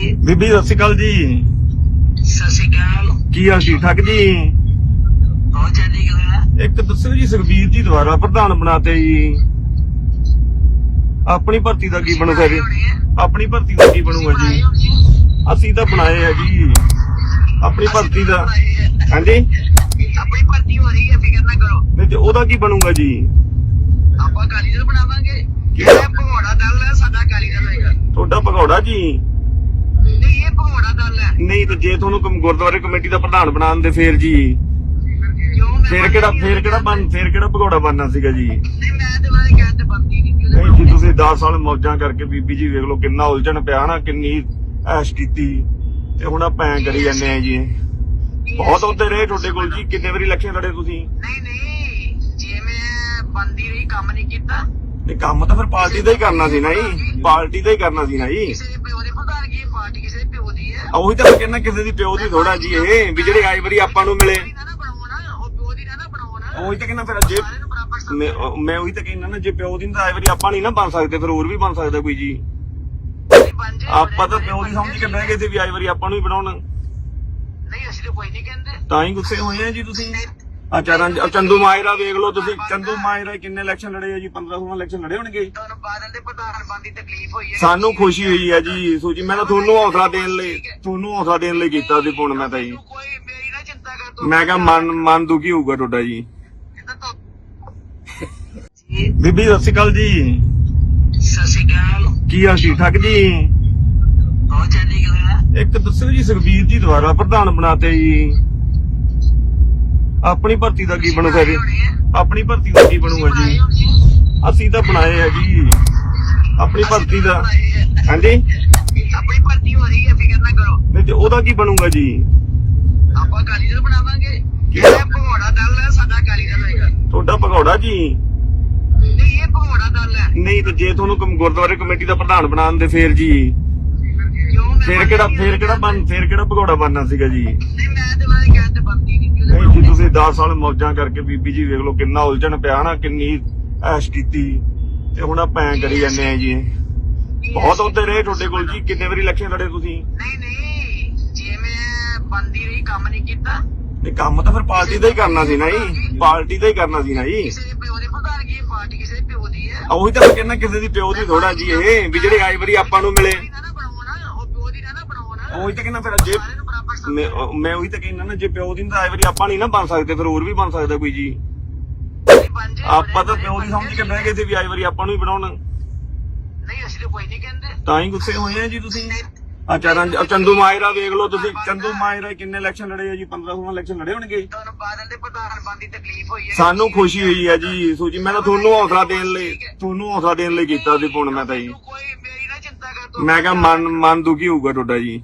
ਬੀਬੀ ਸਤਿ ਸ਼੍ਰੀ ਅਕਾਲ ਜੀ। ਸਤਿ ਸ਼੍ਰੀ ਅਕਾਲ। ਕੀ ਹਾਲ ਠੀਕ ਠਾਕ ਜੀ? ਬਹੁਤ ਚੰਗੀ ਗੱਲ ਹੈ ਇੱਕ ਦੱਸੋ ਜੀ ਸੁਖਬੀਰ ਜੀ ਦੁਆਰਾ ਪ੍ਰਧਾਨ ਬਣਾਤੇ ਜੀ। ਆਪਣੀ ਭਰਤੀ ਦਾ ਕੀ ਬਣੂਗਾ ਜੀ? ਆਪਣੀ ਭਰਤੀ ਦਾ ਕੀ ਬਣੂਗਾ ਜੀ? ਅਸੀਂ ਤਾਂ ਬਣਾਏ ਆ ਜੀ। ਆਪਣੀ ਭਰਤੀ ਦਾ ਹਾਂਜੀ? ਆਪਣੀ ਭਰਤੀ ਹੋ ਰਹੀ ਹੈ ਫਿਕਰ ਨਾ ਕਰੋ। ਨਹੀਂ ਤੇ ਉਹਦਾ ਕੀ ਬਣੂਗਾ ਜੀ? ਆਪਾਂ ਕਾਲੀ ਦਲ ਬਣਾਵਾਂਗੇ। ਕਿਹੜਾ? ਇਹ ਭਗੌੜਾ ਦਲ ਹੈ ਸਾਡਾ ਕਾਲੀ ਦਲ ਹੋਏਗਾ। ਤੁਹਾਡਾ ਭਗੌੜਾ ਜੀ ਨਹੀਂ ਇਹ ਭਗੌੜਾ ਦਲ ਹੈ ਨਹੀਂ ਤੇ ਜੇ ਤੁਹਾਨੂੰ ਗੁਰਦੁਆਰੇ ਕਮੇਟੀ ਦਾ ਪ੍ਰਧਾਨ ਬਣਾਉਣ ਦੇ ਫੇਰ ਜੀ। ਫੇਰ ਕਿਹੜਾ ਫੇਰ ਕਿਹੜਾ ਬਣ ਫੇਰ ਕਿਹੜਾ ਭਗੌੜਾ ਬਣਨਾ ਸੀਗਾ ਜੀ? ਨਹੀਂ ਮੈਂ ਤੇ ਵਾਲੇ ਕਹਿਣ ਤੇ ਬੰਦੀ ਨਹੀਂ ਜੀ ਤੁਸੀਂ 10 ਸਾਲ ਮੌਜਾਂ ਕਰਕੇ ਬੀਬੀ ਜੀ ਵੇਖ ਲਓ ਕਿੰਨਾ ਉਲਝਣ ਪਿਆ ਨਾ ਕਿੰਨੀ ਐਸ਼ ਕੀਤੀ। ਤੇ ਹੁਣ ਆਪਾਂ ਐਂ ਕਰੀ ਜਾਂਦੇ ਆ ਜੀ। ਬਹੁਤ ਉੱਤੇ ਰਹੇ ਤੁਹਾਡੇ ਕੋਲ ਜੀ। ਕਿੰਨੇ ਵਾਰੀ ਇਲੈਕਸ਼ਨ ਲੜੇ ਤੁਸੀਂ? ਨਹੀਂ ਨਹੀਂ ਜੇ ਮੈਂ ਬੰਦੀ ਰਹੀ ਕੰਮ ਨਹੀਂ ਕੀਤਾ। ਨਹੀਂ ਕੰਮ ਤਾਂ ਫਿਰ ਪਾਰਟੀ ਦਾ ਹੀ ਕਰਨਾ ਸੀ ਨਾ ਜੀ। ਪਾਰਟੀ ਦਾ ਹੀ ਕਰਨਾ ਸੀ ਨਾ ਜੀ। ਕਿਸੇ ਪਿਓ ਦੇ ਪ੍ਰਧਾਨ ਕੀ ਪਾਰਟੀ ਕਿਸੇ ਦੇ ਪਿਓ ਦੀ ਹੈ ਉਹੀ ਤਾਂ ਮੈਂ ਕਹਿੰਦਾ ਕਿਸੇ ਦੀ ਪਿਓ ਦੀ ਥੋੜਾ ਜੀ ਇਹ ਵੀ ਜਿਹੜੇ ਆਈ ਵਾਰੀ ਆਪਾਂ ਨੂੰ ਮਿਲੇ। ਉਹ ਤਾਂ ਕਹਿੰਦਾ ਫਿਰ ਜੇ ਮੈਂ ਉਹ- ਮੈਂ ਉਹੀ ਤਾਂ ਕਹਿੰਦਾ ਨਾ ਜੇ ਪਿਓ ਦੀ ਤਾਂ ਆਈ ਵਾਰੀ ਆਪਾਂ ਨਹੀਂ ਨਾ ਬਣ ਸਕਦੇ ਫਿਰ ਹੋਰ ਵੀ ਬਣ ਸਕਦਾ ਕੋਈ ਜੀ। ਆਪਾਂ ਤਾਂ ਪਿਓ ਦੀ ਸਮਝ ਕੇ ਬਹਿ ਗਏ ਸੀ ਵੀ ਆਈ ਵਾਰੀ ਆਪਾਂ ਨੂੰ ਹੀ ਬਣਾਉਣ। ਨਹੀਂ ਅਸੀਂ ਤਾਂ ਕੋਈ ਨਹੀਂ ਕਹਿੰਦੇ। ਤਾਂ ਹੀ ਗੁੱਸੇ ਹੋਏ ਆ ਜੀ ਤੁਸੀਂ। ਆ ਚਰਨ ਆ ਚੰਦੂ ਮਾਇਰਾ ਵੇਖ ਲਓ ਤੁਸੀਂ। ਚੰਦੂ ਮਾਇਰਾ ਕਿੰਨੇ ਇਲੈਕਸ਼ਨ ਲੜੇ ਆ ਜੀ? 15 16 ਇਲੈਕਸ਼ਨ ਲੜੇ ਹੋਣਗੇ ਤੁਹਾਨੂੰ ਬਾਦਲ ਦੇ ਪ੍ਰਧਾਨ ਬਣ ਦੀ ਤਕਲੀਫ ਹੋਈ ਹੈ ਸਾਨੂੰ ਖੁਸ਼ੀ ਹੋਈ ਹੈ ਜੀ ਸੋਚੀ ਮੈਂ ਤਾਂ ਤੁਹਾਨੂੰ ਹੌਸਲਾ ਦੇਣ ਲਈ ਤੁਹਾਨੂੰ ਹੌਸਲਾ ਦੇਣ ਲਈ ਕੀਤਾ ਸੀ ਫੋਨ ਮੈਂ ਤਾਂ ਜੀ। ਤੂੰ ਕੋਈ ਮੇਰੀ ਨਾ ਚਿੰਤਾ ਕਰ ਤੂੰ ਮੈਂ ਕਿਹਾ ਮਨ ਮਨ ਦੁਖੀ ਹੋਊਗਾ ਤੁਹਾਡਾ ਜੀ। ਇਹਦਾ ਤਾਂ- ਜੀ। ਬੀਬੀ ਸਤਿ ਸ਼੍ਰੀ ਅਕਾਲ ਜੀ। ਸਤਿ ਸ਼੍ਰੀ ਅਕਾਲ। ਕੀ ਹਾਲ ਠੀਕ ਠਾਕ ਜੀ? ਬਹੁਤ ਚੰਗੀ ਗੱਲ ਹੈ ਇੱਕ ਦੱਸੋ ਜੀ ਸੁਖਬੀਰ ਜੀ ਦੁਆਰਾ ਪ੍ਰਧਾਨ ਬਣਾਤੇ ਜੀ। ਆਪਣੀ ਭਰਤੀ ਦਾ ਕੀ ਬਣੂਗਾ ਜੀ? ਆਪਣੀ ਭਰਤੀ ਦਾ ਕੀ ਬਣੂਗਾ ਜੀ? ਅਸੀਂ ਤਾਂ ਬਣਾਏ ਆ ਜੀ। ਆਪਣੀ ਭਰਤੀ ਦਾ। ਹਾਂਜੀ? ਆਪਣੀ ਭਰਤੀ ਹੋ ਰਹੀ ਹੈ ਫਿਕਰ ਨਾ ਕਰੋ। ਨਹੀਂ ਤੇ ਉਹਦਾ ਕੀ ਬਣੂਗਾ ਜੀ? ਆਪਾਂ ਕਾਲੀ ਦਲ ਬਣਾਵਾਂਗੇ। ਕਿਹੜਾ? ਇਹ ਭਗੌੜਾ ਦਲ ਹੈ ਸਾਡਾ ਕਾਲੀ ਦਲ ਹੋਏਗਾ ਤੁਹਾਡਾ ਭਗੌੜਾ ਜੀ? ਨਹੀਂ ਇਹ ਭਗੌੜਾ ਦਲ ਹੈ। ਨਹੀਂ ਤੇ ਜੇ ਤੁਹਾਨੂੰ ਕਮ- ਗੁਰਦੁਆਰੇ ਕਮੇਟੀ ਦਾ ਪ੍ਰਧਾਨ ਬਣਾਉਣ ਦੇ ਫੇਰ ਜੀ। ਫੇਰ ਕਿਹੜਾ ਫੇਰ ਕਿਹੜਾ ਬਣ ਫੇਰ ਕਿਹੜਾ ਭਗੌੜਾ ਬਣਨਾ ਸੀਗਾ ਜੀ? ਮੈਂ ਤੇ ਨਹੀਂ ਜੀ ਤੁਸੀਂ 10 ਸਾਲ ਮੌਜਾਂ ਕਰਕੇ ਬੀਬੀ ਜੀ ਵੇਖ ਲਓ ਕਿੰਨਾ ਉਲਝਣ ਪਿਆ ਨਾ ਕਿੰਨੀ ਐਸ਼ ਕੀਤੀ। ਤੇ ਹੁਣ ਆਪਾਂ ਐਂ ਕਰੀ ਜਾਂਦੇ ਆ ਜੀ। ਬਹੁਤ ਉੱਤੇ ਰਹੇ ਤੁਹਾਡੇ ਕੋਲ ਜੀ ਕਿੰਨੇ ਵਾਰੀ ਇਲੈਕਸ਼ਨ ਲੜੇ ਤੁਸੀਂ? ਨਹੀਂ ਨਹੀਂ ਜੇ ਮੈਂ ਬੰਦੀ ਰਹੀ ਕੰਮ ਨਹੀਂ ਕੀਤਾ। ਨਹੀਂ ਕੰਮ ਤਾਂ ਫਿਰ ਪਾਰਟੀ ਦਾ ਹੀ ਕਰਨਾ ਸੀ ਨਾ ਜੀ। ਪਾਰਟੀ ਦਾ ਹੀ ਕਰਨਾ ਸੀ ਨਾ ਜੀ। ਕਿਸੇ ਦੇ ਪਿਓ ਦੇ ਪ੍ਰਧਾਨ ਕੀ ਪਾਰਟੀ ਕਿਸੇ ਦੇ ਪਿਓ ਦੀ ਹੈ। ਉਹੀ ਤਾਂ ਮੈਂ ਕਹਿੰਦਾ ਕਿਸੇ ਦੀ ਪਿਓ ਦੀ ਥੋੜਾ ਜੀ ਇਹ ਵੀ ਜਿਹੜੇ ਆਈ ਵਾਰੀ ਆਪਾਂ ਨੂੰ ਮਿਲੇ। ਉਹੀ ਤਾਂ ਕਹਿੰਦਾ ਫਿਰ ਜੇ ਨੂੰ ਮੈਂ ਉਹ- ਮੈਂ ਉਹੀ ਤਾਂ ਕਹਿੰਦਾ ਨਾ ਜੇ ਪਿਓ ਦੀ ਤਾਂ ਆਈ ਵਾਰੀ ਆਪਾਂ ਨਹੀਂ ਨਾ ਬਣ ਸਕਦੇ ਫਿਰ ਹੋਰ ਵੀ ਬਣ ਸਕਦਾ ਕੋਈ ਜੀ। ਜੇ ਆਪਾਂ ਤਾਂ ਪਿਓ ਦੀ ਸਮਝ ਕੇ ਬਹਿ ਗਏ ਸੀ ਵੀ ਆਈ ਵਾਰੀ ਆਪਾਂ ਨੂੰ ਹੀ ਬਣਾਉਣ। ਨਹੀਂ ਅਸੀਂ ਤਾਂ ਕੋਈ ਨਹੀਂ ਕਹਿੰਦੇ। ਤਾਂ ਹੀ ਗੁੱਸੇ ਹੋਏ ਆ ਜੀ ਤੁਸੀਂ। ਆ ਆ ਚੰਦੂ ਮਾਇਰਾ ਵੇਖ ਲਓ ਤੁਸੀਂ। ਚੰਦੂ ਮਾਇਰਾ ਕਿੰਨੇ ਇਲੈਕਸ਼ਨ ਲੜੇ ਆ ਜੀ? 15 16 ਇਲੈਕਸ਼ਨ ਲੜੇ ਹੋਣਗੇ। ਤੁਹਾਨੂੰ ਬਾਦਲ ਦੇ ਪ੍ਰਧਾਨ ਬਣ ਦੀ ਤਕਲੀਫ ਹੋਈ ਹੈ। ਸਾਨੂੰ ਖੁਸ਼ੀ ਹੋਈ ਹੈ ਜੀ। ਸੋਚੀ ਮੈਂ ਤਾਂ ਤੁਹਾਨੂੰ ਹੌਸਲਾ ਦੇਣ ਲਈ ਤੁਹਾਨੂੰ ਹੌਸਲਾ ਦੇਣ ਲਈ ਕੀਤਾ ਸੀ ਫੋਨ ਮੈਂ ਤਾਂ ਜੀ। ਤੂੰ ਕੋਈ ਮੇਰੀ ਨਾ ਚਿੰਤਾ ਕਰ ਤੂੰ ਮੈਂ ਕਿਹਾ ਮਨ ਮਨ ਦੁਖੀ ਹੋਊਗਾ ਤੁਹਾਡਾ ਜੀ।